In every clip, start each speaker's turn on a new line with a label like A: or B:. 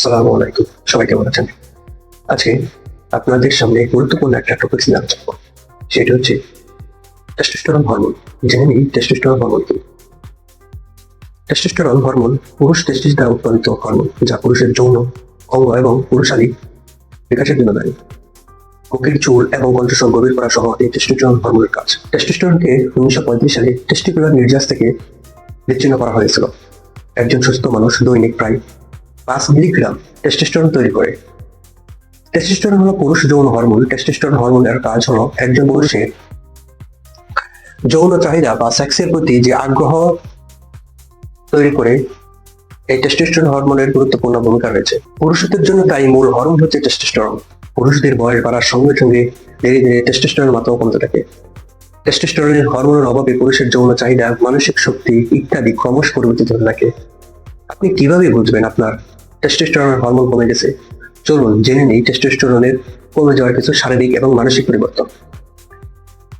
A: আসসালামু আলাইকুম। সবাই কেমন আছেন? আজকে আপনাদের সামনে গুরুত্বপূর্ণ একটা টপিক নিয়ে আলোচনা করব। সেটা হচ্ছে টেস্টোস্টেরন হরমোন জেনে নিই টেস্টোস্টেরন হরমোন কি? টেস্টোস্টেরন হরমোন পুরুষ টেস্টিস দ্বারা উৎপাদিত হরমোন যা পুরুষের যৌন, অঙ্গ এবং পুরুষালী বিকাশের জন্য দায়ী। মুখের চুল এবং কণ্ঠস্বর গভীর করা সহ এই টেস্টোস্টেরন হরমোনের কাজ। টেস্টোস্টেরনকে উনিশশো পঁয়ত্রিশ সালে টেস্টিকুলার নির্যাস থেকে বিচ্ছিন্ন করা হয়েছিল। একজন সুস্থ মানুষ দৈনিক প্রায় পাঁচ মিলিগ্রাম টেস্টোস্টেরন তৈরি করে। টেস্টোস্টেরন হলো পুরুষ যৌন হরমোন টেস্টোস্টেরন হরমোনের কাজ হলো একজন পুরুষের যৌন চাহিদা বা সেক্সের প্রতি যে আগ্রহ তৈরি করে, এই টেস্টোস্টেরন হরমোনের গুরুত্বপূর্ণ ভূমিকা রয়েছে। পুরুষদের জন্য তাই মূল হরমোন হচ্ছে টেস্টোস্টেরন পুরুষদের বয়স বাড়ার সঙ্গে সঙ্গে ধীরে ধীরে টেস্টোস্টেরনের মাত্রাও কমতে থাকে। টেস্টোস্টেরনের হরমোনের অভাবে পুরুষের যৌন চাহিদা, মানসিক শক্তি ইত্যাদি ক্রমশ পরিবর্তিত হতে থাকে। আপনি কীভাবে বুঝবেন আপনার টেস্টোস্টেরনের হরমোন কমে গেছে। চলুন, জেনে নেই টেস্টোস্টেরনের কমে যাওয়ার কিছু শারীরিক এবং মানসিক পরিবর্তন।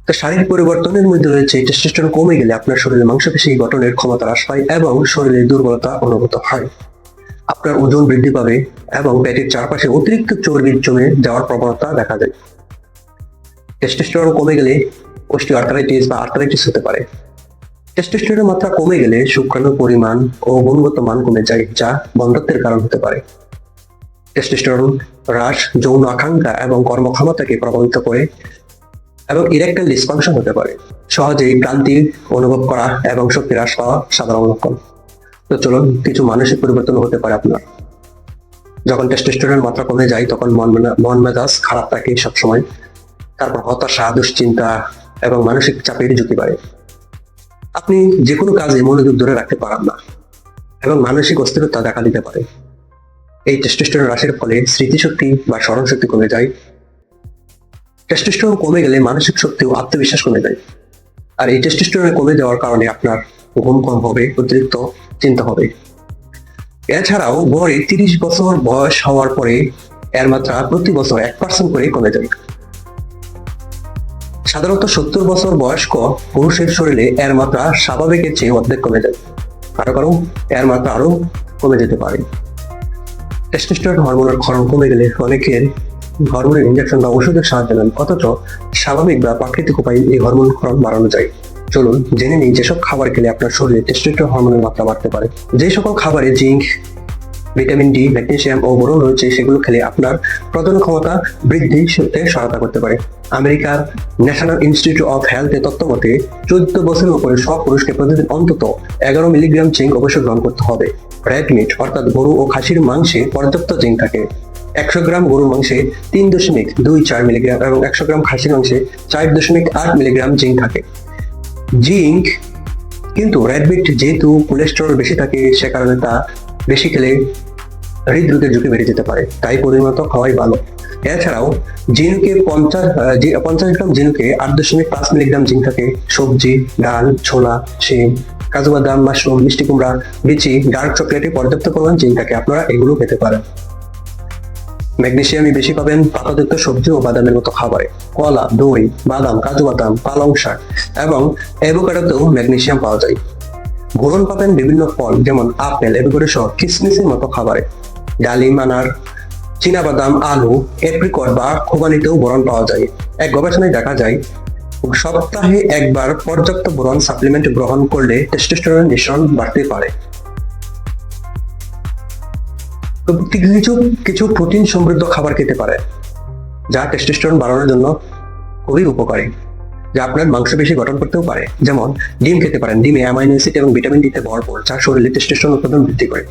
A: তো শারীরিক পরিবর্তনের মধ্যে রয়েছে টেস্টোস্টেরন কমে গেলে আপনার শরীরে মাংসপেশি গঠনের ক্ষমতা হ্রাস পায় এবং শরীরে দুর্বলতা অনুভূত হয়। আপনার ওজন বৃদ্ধি পাবে এবং পেটের চারপাশে অতিরিক্ত চর্বি জমে যাওয়ার প্রবণতা দেখা যায় টেস্টোস্টেরন কমে গেলে অস্টিও আর্থারাইটিস বা আর্থারাইটিস হতে পারে। টেস্টোস্টেরনের মাত্রা কমে গেলে শুক্রাণুর পরিমাণ ও গুণগত মান কমে যায়, যা বন্ধ্যত্বের কারণ হতে পারে। টেস্টোস্টেরন হ্রাস, যৌন আকাঙ্ক্ষা এবং কর্মক্ষমতাকে প্রভাবিত করে এবং ইরেকটাইল ডিসফাংশন হতে পারে। সহজেই ক্লান্তি অনুভব করা এবং শক্তি হ্রাস পাওয়া সাধারণ লক্ষণ। তো চলুন, কিছু মানসিক পরিবর্তন হতে পারে আপনার। যখন টেস্টোস্টেরনের মাত্রা কমে যায়, তখন মেনা- মন মেজাজ খারাপ থাকে সবসময়। তারপর হতাশা, দুশ্চিন্তা এবং মানসিক চাপের ঝুঁকি বাড়ে। আপনি যে কোনো কাজে মনোযোগ ধরে রাখতে পারেন না। এবং মানসিক অস্থিরতা দেখা দিতে পারে। এই টেস্টোস্টেরন হ্রাসের ফলে স্মৃতিশক্তি বা স্মরণশক্তি কমে যায়। টেস্টোস্টেরন কমে গেলে মানসিক শক্তি ও আত্মবিশ্বাস কমে যায়। আর এই টেস্টোস্টেরন কমে যাওয়ার কারণে আপনার ঘুম কম হবে, অতিরিক্ত চিন্তা হবে। এছাড়াও গড়ে তিরিশ বছর বয়স হওয়ার পরে এর মাত্রা প্রতি বছর এক পার্সেন্ট করে কমে যায়। সাধারণত সত্তর বছর বয়স্ক পুরুষের শরীরে এর মাত্রা স্বাভাবিকের চেয়ে অর্ধেক কমে যায়। কারও কারও এর মাত্রা আরও কমে যেতে পারে। টেস্টোস্টেরন হরমোনের ক্ষরণ কমে গেলে অনেকের হরমোনের ইনজেকশন বা ওষুধের সাহায্য নেন, অথচ স্বাভাবিক বা প্রাকৃতিক উপায়ে এই হরমোন ক্ষরণ বাড়ানো যায়। চলুন জেনে নিই, যেসব খাবার খেলে আপনার শরীরে টেস্টোস্টেরন হরমোনের মাত্রা বাড়তে পারে। যে সকল খাবারে জিঙ্ক ভিটামিন ডি ম্যাগনেসিয়াম ও বোরন রয়েছে, সেগুলো খেলে আপনার প্রজনন ক্ষমতা বৃদ্ধি তে সহায়তা করতে পারে। আমেরিকার ন্যাশনাল ইনস্টিটিউট অফ হেলথের তথ্য মতে, চোদ্দ বছরের উপরে সব পুরুষকে প্রতিদিন অন্তত এগারো মিলিগ্রাম জিঙ্ক অবশ্যই গ্রহণ করতে হবে। রেড মিট, অর্থাৎ গরু ও খাসির মাংসে পর্যাপ্ত জিঙ্ক থাকে। একশো গ্রাম গরুর মাংসে তিন দশমিক দুই চার মিলিগ্রাম এবং একশো গ্রাম খাসির মাংসে চার দশমিক আট মিলিগ্রাম জিঙ্ক থাকে। জিঙ্ক কিন্তু রেড মিট যেহেতু কোলেস্টেরল বেশি থাকে, সে কারণে তা বেশি খেলে হৃদরোগের ঝুঁকি বেড়ে যেতে পারে। তাই পরিমাণ খাওয়াই ভালো। এছাড়াও জিনুকে পঞ্চাশ পঞ্চাশ গ্রাম জিনুকে আট দশমিক পাঁচ মিলিগ্রাম জিঙ্ক থাকে। সবজি, ডাল, ছোলা, শিম, কাজু বাদাম, মাশরুম, মিষ্টি কুমড়া, বিচি, ডার্ক চকলেটে পর্যাপ্ত পরিমাণ জিঙ্ক থাকে। আপনারা এগুলো খেতে পারেন। ম্যাগনেসিয়ামই বেশি পাবেন পাতাযুক্ত সবজি ও বাদামের মতো খাবারে। কলা, দই, বাদাম, কাজু বাদাম, পালং শাক এবং অ্যাভোকাডোতেও ম্যাগনেশিয়াম পাওয়া যায়। বোরন পাবেন বিভিন্ন ফল, যেমন আপেল এভোকাডো সহ কিসমিসের মতো খাবারে। ডালিম আনার বাদাম আলু, এপ্রিকট বা খোবানিতেও বোরন পাওয়া যায়। এক গবেষণায় দেখা যায়, সপ্তাহে একবার পর্যাপ্ত বোরন সাপ্লিমেন্ট গ্রহণ করলে টেস্টোস্টেরন নিঃসরণ বাড়তে পারে। কিছু কিছু প্রোটিন সমৃদ্ধ খাবার খেতে পারে, যা টেস্টোস্টেরন বাড়ানোর জন্য খুবই উপকারী। যা আপনার মাংসপেশি গঠন করতেও পারে। যেমন, ডিম খেতে পারেন। ডিমে অ্যামাইনো অ্যাসিড এবং ভিটামিন ডিতে ভরপুর, যা শরীরে টেস্টোস্টেরন উৎপাদন বৃদ্ধি করে।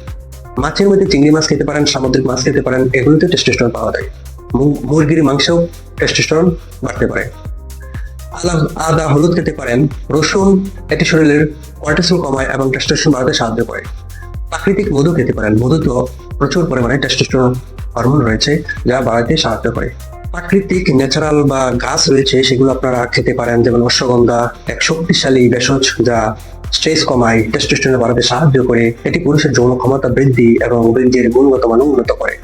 A: মাছের মধ্যে চিংড়ি মাছ খেতে পারেন, সামুদ্রিক মাছ খেতে পারেন, এগুলোতে টেস্টোস্টেরন পাওয়া যায়। মুরগির মাংসেও টেস্টোস্টেরন বাড়তে পারে। আদা হলুদ খেতে পারেন। রসুন এটি শরীরের কর্টিসল কমায় এবং টেস্টোস্টেরন বাড়াতে সাহায্য করে। প্রাকৃতিক মধু খেতে পারেন। মধুতে প্রচুর পরিমাণে টেস্টোস্টেরন হরমোন রয়েছে, যা বাড়াতে সাহায্য করে। প্রাকৃতিক ন্যাচারাল বা গাছ রয়েছে, সেগুলো আপনারা খেতে পারেন। যেমন অশ্বগন্ধা এক শক্তিশালী ভেষজ যা স্ট্রেস কমায় টেস্টোস্টেরন বাড়াতে সাহায্য করে। এটি পুরুষের যৌন ক্ষমতা বৃদ্ধি এবং বীর্যের গুণগত মান উন্নত করে।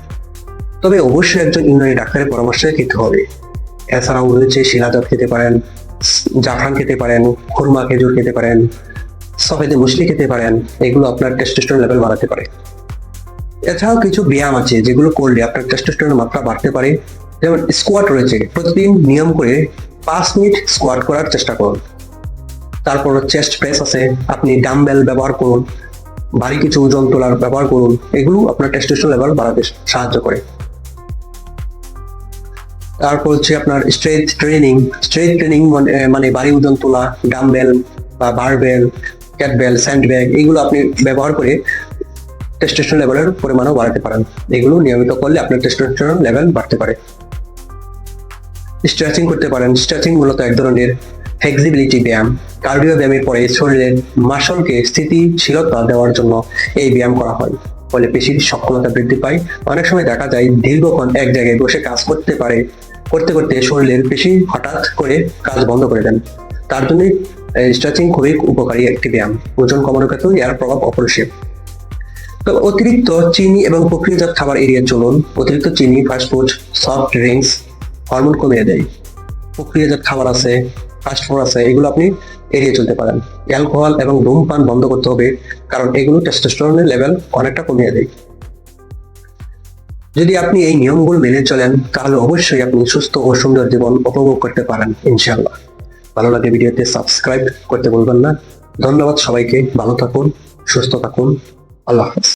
A: তবে অবশ্যই একজন ইউনানি ডাক্তারের পরামর্শে খেতে হবে। এছাড়াও রয়েছে শিলাজাত খেতে পারেন, জাফরান খেতে পারেন, খুরমা খেজুর খেতে পারেন, সফেদে মুসলি খেতে পারেন, এগুলো আপনার টেস্টোস্টেরন লেভেল বাড়াতে পারে। এছাড়াও কিছু ব্যায়াম আছে, যেগুলো করলে আপনার টেস্টোস্টেরনের মাত্রা বাড়তে পারে। যেমন স্কোয়াট রয়েছে, প্রতিদিন নিয়ম করে পাঁচ মিনিট স্কোয়াট করার চেষ্টা করুন। তারপর চেস্ট প্রেস আছে, আপনি ডাম্বেল ব্যবহার করুন, ভারী কিছু ওজন তোলার ব্যবহার করুন, এগুলো আপনার টেস্টোস্টেরন লেভেল বাড়াতে সাহায্য করে। তারপর হচ্ছে আপনার স্ট্রেথ ট্রেনিং স্ট্রেথ ট্রেনিং মানে ভারী ওজন তোলা ডাম্বেল বা বারবেল ক্যাটবেল স্যান্ডব্যাগ এগুলো আপনি ব্যবহার করে টেস্টোস্টেরন লেভেলের পরিমাণও বাড়াতে পারেন। এগুলো নিয়মিত করলে আপনার টেস্টোস্টেরন লেভেল বাড়তে পারে। স্ট্রেচিং করতে পারেন। স্ট্রেচিং মূলত এক ধরনের ফ্লেক্সিবিলিটি ব্যায়াম। কার্ডিও ব্যায়ামের পরে শরীরের মাসলকে স্থিতিশীলতা দেওয়ার জন্য এই ব্যায়াম করা হয়। ফলে পেশির সক্ষমতা বৃদ্ধি পায়। অনেক সময় দেখা যায় দীর্ঘক্ষণ এক জায়গায় বসে কাজ করতে পারে, করতে করতে শরীরের পেশি হঠাৎ করে কাজ বন্ধ করে দেন। তার জন্য স্ট্রেচিং খুবই উপকারী একটি ব্যায়াম। ওজন কমানোর ক্ষেত্রেও এর প্রভাব অপরিসীম। তো অতিরিক্ত চিনি এবং প্রক্রিয়াজাত খাবার এড়িয়ে চলুন। অতিরিক্ত চিনি ফাস্টফুড সফট ড্রিঙ্কস হরমোন কমিয়ে দেয়, প্রক্রিয়াজাত খাবার আছে ফাস্টফুড আছে, এগুলো আপনি এড়িয়ে চলতে পারেন। অ্যালকোহল এবং ধূমপান বন্ধ করতে হবে, কারণ এগুলো টেস্টোস্টেরনের লেভেল অনেকটা কমিয়ে দেয়। যদি আপনি এই নিয়মগুলো মেনে চলেন, তাহলে অবশ্যই আপনি সুস্থ ও সুন্দর জীবন উপভোগ করতে পারেন, ইনশাআল্লাহ। ভালো লাগে ভিডিওতে সাবস্ক্রাইব করতে বলবেন না। ধন্যবাদ সবাইকে, ভালো থাকুন, সুস্থ থাকুন। আল্লাহ হাফেজ।